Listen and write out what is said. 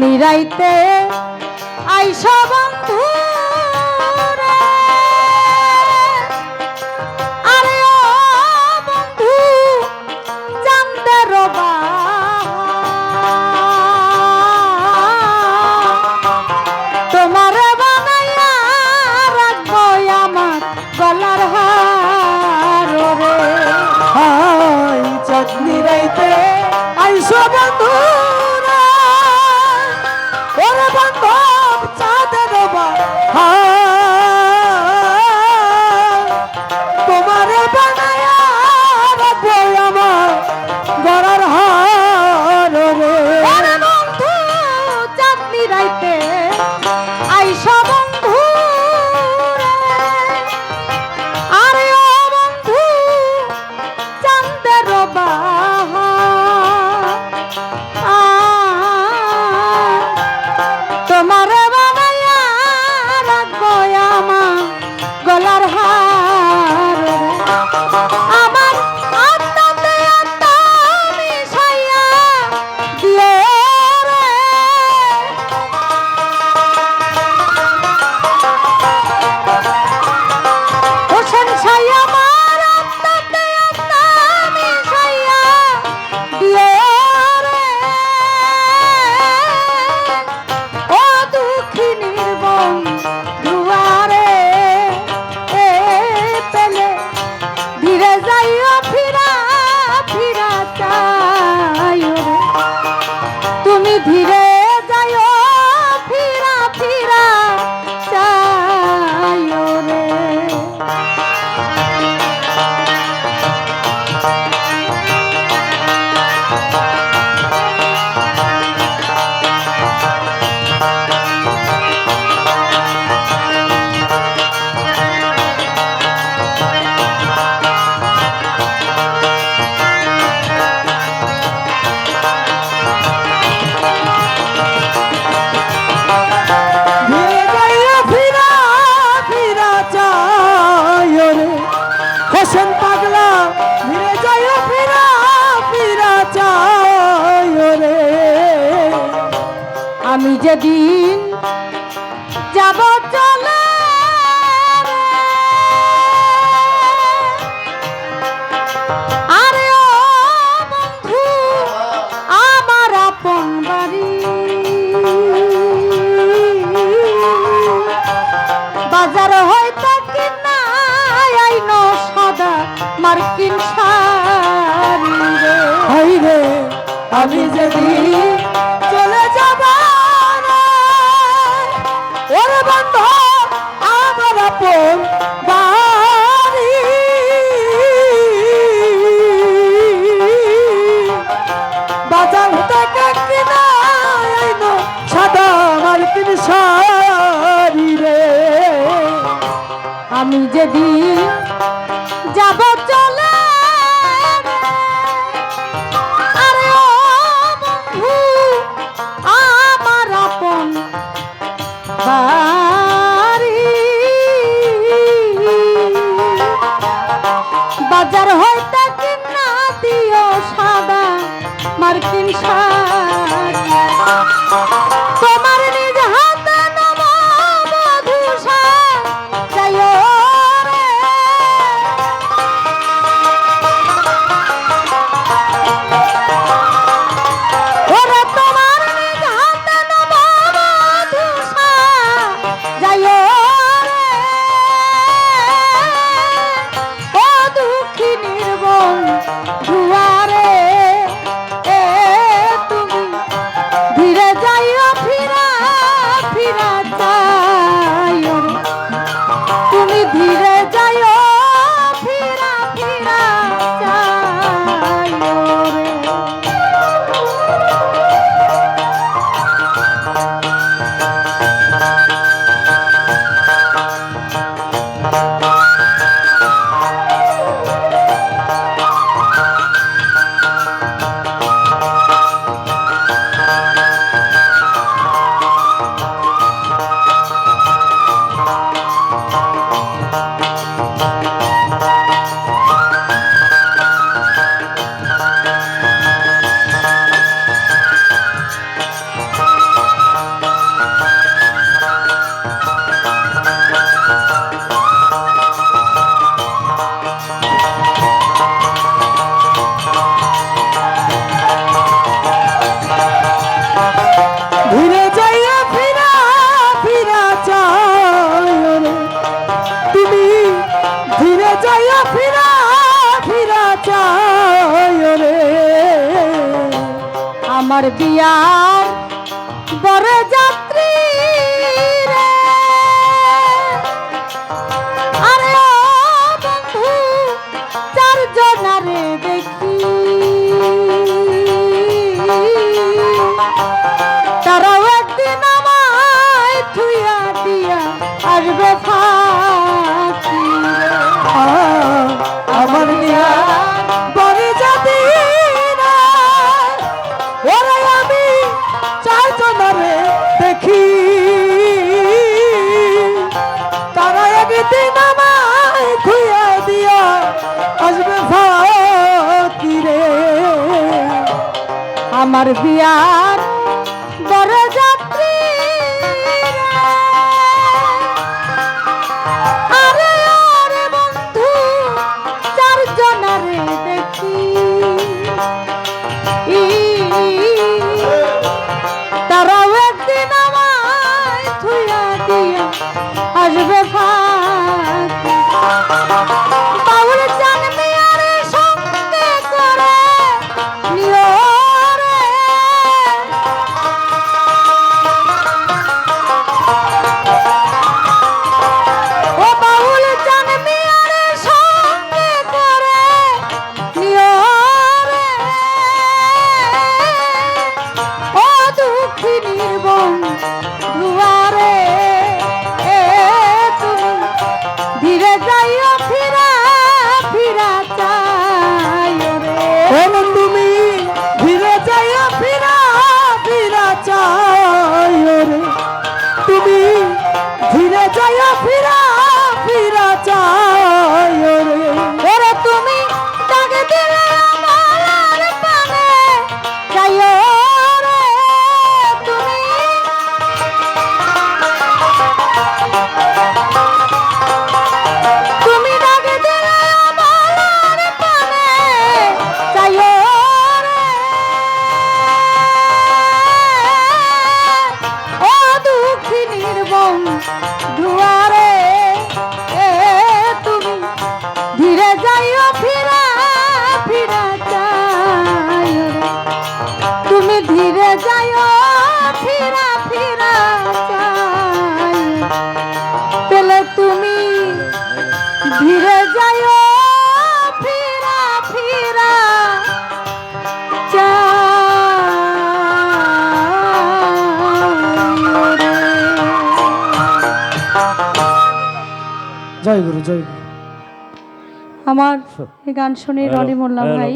নিরাইতে আইসা বন্ধু ফিরা ফিরা চাই তুমি ধীরে যে আমি যদি যাব চলে আরে বন্ধু আমার আপন বাজার কিনা দিও সাদা মার্কিন সাদা ফিরা ফিরা চায় রে। আমার বিয়ার বড় যাত্রী রে। আরে বন্ধু চারজনারে দেখি। আমার বিয়ার আমার এই গান শুনে রনি মোল্লা ভাই।